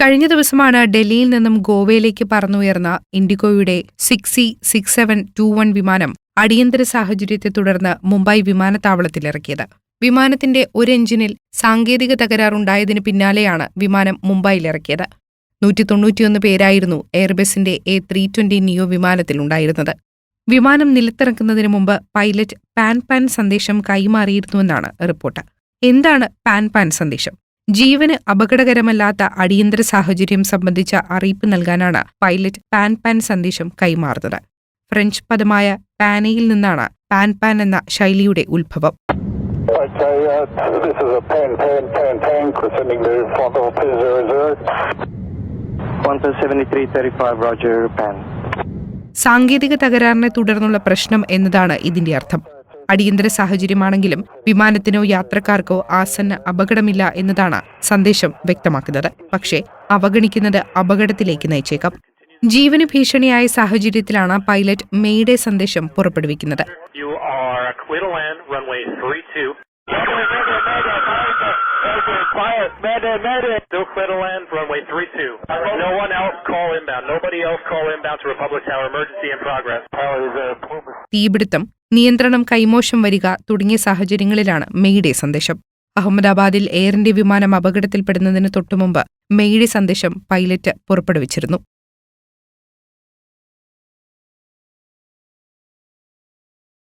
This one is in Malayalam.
കഴിഞ്ഞ ദിവസമാണ് ഡൽഹിയിൽ നിന്നും ഗോവയിലേക്ക് പറന്നുയർന്ന ഇൻഡിഗോയുടെ six C six seven two one വിമാനം അടിയന്തര സാഹചര്യത്തെ തുടർന്ന് മുംബൈ വിമാനത്താവളത്തിലിറക്കിയത്. വിമാനത്തിന്റെ ഒരു എഞ്ചിനിൽ സാങ്കേതിക തകരാറുണ്ടായതിനു പിന്നാലെയാണ് വിമാനം മുംബൈയിലിറക്കിയത്. നൂറ്റി തൊണ്ണൂറ്റിയൊന്ന് പേരായിരുന്നു എയർബസിന്റെ എ ത്രീ ട്വന്റി നിയോ വിമാനത്തിലുണ്ടായിരുന്നത് വിമാനം നിലത്തിറക്കുന്നതിന് മുമ്പ് പൈലറ്റ് പാൻ പാൻ സന്ദേശം കൈമാറിയിരുന്നുവെന്നാണ് റിപ്പോർട്ട്. എന്താണ് പാൻ പാൻ സന്ദേശം? ജീവന് അപകടകരമല്ലാത്ത അടിയന്തര സാഹചര്യം സംബന്ധിച്ച അറിയിപ്പ് നൽകാനാണ് പൈലറ്റ് പാൻ പാൻ സന്ദേശം കൈമാറുന്നത് ഫ്രഞ്ച് പദമായ പാനയിൽ നിന്നാണ് പാൻ പാൻ എന്ന ശൈലിയുടെ ഉത്ഭവം Okay, uh, this is a pan, pan, pan, pan, sending to Fondo 200. 17335 Roger Pan. സാങ്കേതിക തകരാറിനെ തുടർന്നുള്ള പ്രശ്നം എന്നതാണ് ഇതിന്റെ അർത്ഥം അടിയന്തര സാഹചര്യമാണെങ്കിലും വിമാനത്തിനോ യാത്രക്കാർക്കോ ആസന്ന അപകടമില്ല എന്നതാണ് സന്ദേശം വ്യക്തമാക്കുന്നത് പക്ഷേ അവഗണിക്കുന്നത് അപകടത്തിലേക്ക് നയിച്ചേക്കാം ജീവന് ഭീഷണിയായ സാഹചര്യത്തിലാണ് പൈലറ്റ് മെയ്ഡേ സന്ദേശം പുറപ്പെടുവിക്കുന്നത് You are clear to land, runway 32. Still clear to land, runway 32. No one else call inbound. Nobody else call inbound to Republic Tower. Emergency in progress. തീപിടുത്തം നിയന്ത്രണം കൈമോശം വരിക തുടങ്ങിയ സാഹചര്യങ്ങളിലാണ് മെയ്ഡേ സന്ദേശം. അഹമ്മദാബാദിൽ എയർ ഇന്ത്യ വിമാനം അപകടത്തിൽപ്പെടുന്നതിന് തൊട്ടുമുമ്പ് മെയ്ഡേ സന്ദേശം പൈലറ്റ് പുറപ്പെടുവിച്ചിരുന്നു.